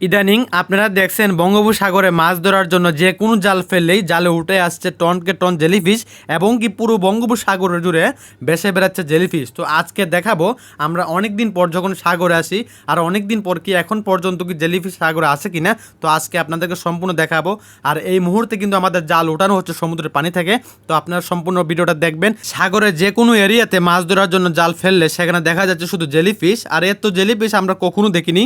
ইদানিং আপনারা দেখছেন বঙ্গোপসাগরে মাছ ধরার জন্য যে কোনো জাল ফেললেই জালে উঠে আসছে টনকে টন জেলিফিশ এবং কি পুরো বঙ্গোপসাগর জুড়ে বেসে বেড়াচ্ছে জেলিফিশ। তো আজকে দেখাবো, আমরা অনেক দিন পর যখন সাগরে আসি, আর অনেক দিন পর কি এখন পর্যন্ত কি জেলিফিশ সাগরে আছে কিনা, তো আজকে আপনাদেরকে সম্পূর্ণ দেখাবো। আর এই মুহূর্তে কিন্তু আমাদের জাল উঠানো হচ্ছে, সমুদ্রের পানি থেকে। তো আপনারা সম্পূর্ণ ভিডিওটা দেখবেন। সাগরে যে কোনো এরিয়াতে মাছ ধরার জন্য জাল ফেললে সেখানে দেখা যাচ্ছে শুধু জেলিফিশ, আর এর তো জেলিফিশ আমরা কখনো দেখিনি।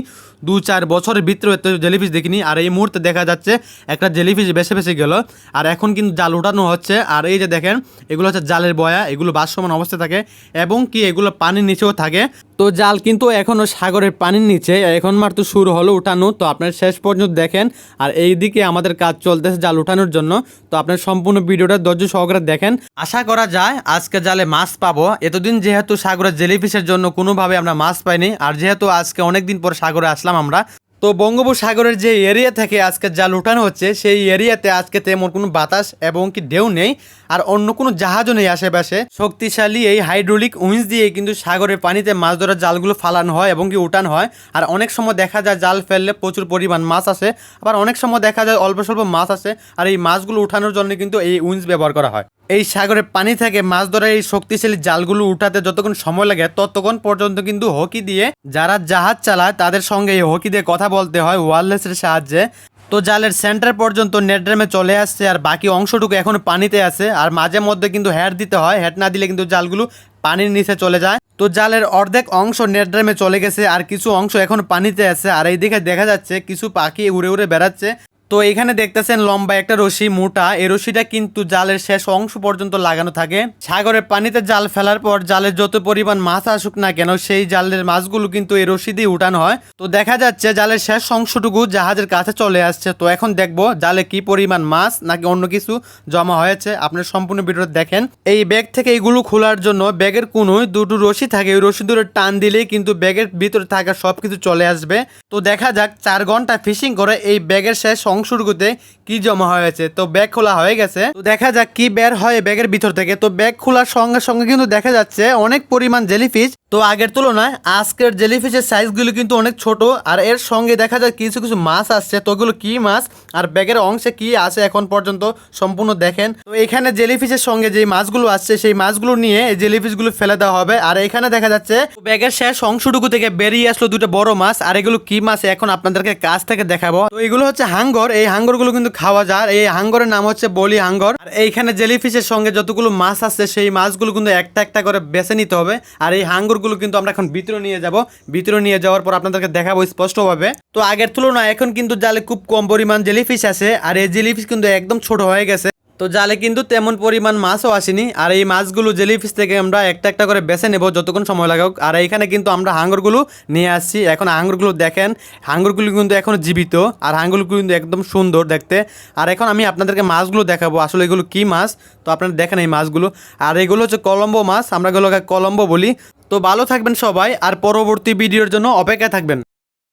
দু চার বছরের ভিতরে এত জেলিফিশ দেখিনি, আর এই মুহূর্তে দেখা যাচ্ছে একটা জেলিফিশ বেছে বেছে গেল। আর এখন কিন্তু জাল উঠানো হচ্ছে। আর এই যে দেখেন, এগুলো হচ্ছে জালের বয়া, এগুলো বাসমান অবস্থায় থাকে এবং কি এগুলো পানির নিচেও থাকে। তো জাল কিন্তু এখনও সাগরের পানির নিচে, এখন মাত্র শুরু হলো উঠানো। তো আপনার শেষ পর্যন্ত দেখেন, আর এই দিকে আমাদের কাজ চলতেছে জাল উঠানোর জন্য। তো আপনার সম্পূর্ণ ভিডিওটা ধৈর্য সহকারে দেখেন। আশা করা যায় আজকে জালে মাছ পাবো। এতদিন যেহেতু সাগরের জেলিফিশের জন্য কোনোভাবে আমরা মাছ পাইনি, আর যেহেতু আজকে অনেক দিন পর সাগরে আসলাম আমরা তো বঙ্গোপসাগরের যে এরিয়া থেকে আজকে জাল উঠানো হচ্ছে, সেই এরিয়াতে আজকে তেমন কোনো বাতাস এবং কি ঢেউ নেই, আর অন্য কোনো জাহাজও নেই আশেপাশে। শক্তিশালী এই হাইড্রোলিক উইন্স দিয়ে কিন্তু সাগরের পানিতে মাছ ধরার জালগুলো ফালানো হয় এবং কি উঠানো হয়। আর অনেক সময় দেখা যায় জাল ফেললে প্রচুর পরিমাণ মাছ আসে, আবার অনেক সময় দেখা যায় অল্প স্বল্প মাছ আসে, আর এই মাছগুলো উঠানোর জন্য কিন্তু এই উইন্স ব্যবহার করা হয়। এই সাগরে পানি থেকে মাছ ধরার এই শক্তিশালী জালগুলো উঠাতে যতক্ষণ সময় লাগে, ততক্ষণ পর্যন্ত কিন্তু হকি দিয়ে যারা জাহাজ চালায়, তাদের সঙ্গে এই হকি দিয়ে কথা বলতে হয় ওয়ারলেসের সাহায্যে। তো জালের সেন্টার পর্যন্ত নেট ড্রামে চলে আসছে আর বাকি অংশটুকু এখন পানিতে আছে আর মাঝে মধ্যে কিন্তু হ্যাট দিতে হয় হ্যাট না দিলে কিন্তু জালগুলো পানির নিচে চলে যায়। তো জালের অর্ধেক অংশ নেট ড্রামে চলে গেছে আর কিছু অংশ এখন পানিতে আছে আর এই দিকে দেখা যাচ্ছে কিছু পাখি উড়ে উড়ে বেড়াচ্ছে। তো এখানে দেখতেছেন লম্বা একটা রশি, মোটা। এই রশিটা কিন্তু জালের শেষ অংশ পর্যন্ত লাগানো থাকে। সাগরের পানিতে জাল ফেলার পর জালের যত পরিমাণ মাছ আসুক না কেন, সেই জালের মাছগুলো কিন্তু এই রশি দিয়ে উঠানো হয়। তো দেখা যাচ্ছে জালের শেষ অংশটুকু জাহাজের কাছে চলে আসছে। তো এখন দেখব জালে কি পরিমাণ মাছ নাকি অন্য কিছু জমা হয়েছে। আপনার সম্পূর্ণ ভিডিওটা দেখেন। এই ব্যাগ থেকে এইগুলো খোলার জন্য ব্যাগের কোনোই দুটো রশি থাকে। ওই রশি ধরে টান দিলেই কিন্তু ব্যাগের ভিতরে থাকা সবকিছু চলে আসবে। তো দেখা যাক, চার ঘণ্টা ফিশিং করে এই ব্যাগের শেষ অংশটুকুতে কি জমা হয়েছে? তো ব্যাগ খোলা হয়ে গেছে। তো দেখা যাক কি বের হয় ব্যাগের ভিতর থেকে। তো ব্যাগ খোলার সঙ্গে সঙ্গে কিন্তু দেখা যাচ্ছে অনেক পরিমাণ জেলিফিশ তো আগের তুলনায় আজকের জেলিফিশের সাইজগুলো কিন্তু অনেক ছোট, আর এর সঙ্গে দেখা যায় কিছু কিছু মাছ আসছে। তো ওগুলো কি মাছ আর ব্যাগের অংশে কি আছে এখন পর্যন্ত সম্পূর্ণ দেখেন। তো এখানে জেলিফিশের সঙ্গে যে মাছগুলো আসছে, সেই মাছগুলো নিয়ে এই জেলিফিশগুলো ফেলে দেওয়া হবে। আর এখানে দেখা যাচ্ছে ব্যাগের শেষ অংশটুকু থেকে বেরিয়ে আসলো দুটো বড় মাছ, আর এগুলো কি মাছ এখন আপনাদেরকে কাছ থেকে দেখাবো। তো এগুলো হচ্ছে হাঙ্গর, এই হাঙ্গরগুলো কিন্তু খাওয়া যায়। এই হাঙ্গরের নাম হচ্ছে বলি হাঙ্গর। আর এইখানে জেলিফিশের সঙ্গে যতগুলো মাছ আসছে, সেই মাছগুলো কিন্তু একটা একটা করে বেছে নিতে হবে। আর এই হাঙ্গরগুলো কিন্তু আমরা এখন ভিতরে নিয়ে যাব। ভিতরে নিয়ে যাওয়ার পর আপনাদেরকে দেখাবো স্পষ্টভাবে। তো আগের তুলনায় এখন কিন্তু জালে খুব কম পরিমাণ জেলিফিশ আছে। আর এই জেলিফিশ কিন্তু একদম ছোট হয়ে গেছে। তো জালে কিন্তু তেমন পরিমাণ মাছও আসেনি, আর এই মাছগুলো জেলিফিশ থেকে আমরা একটা একটা করে বেছে নেব যতক্ষণ সময় লাগুক আর এইখানে কিন্তু আমরা হাঙ্গরগুলো নিয়ে আসছি। এখন হাঙ্গরগুলো দেখেন, হাঙ্গরগুলো কিন্তু এখন জীবিত, আর হাঙ্গরগুলো কিন্তু একদম সুন্দর দেখতে। আর এখন আমি আপনাদেরকে মাছগুলো দেখাবো, আসলে এগুলো কি মাছ? তো আপনারা দেখেন এই মাছগুলো। আর এগুলো হচ্ছে কলম্বো মাছ, আমরা এগুলোকে কলম্বো বলি। তো ভালো থাকবেন সবাই, আর পরবর্তী ভিডিওর জন্য অপেক্ষায় থাকবেন।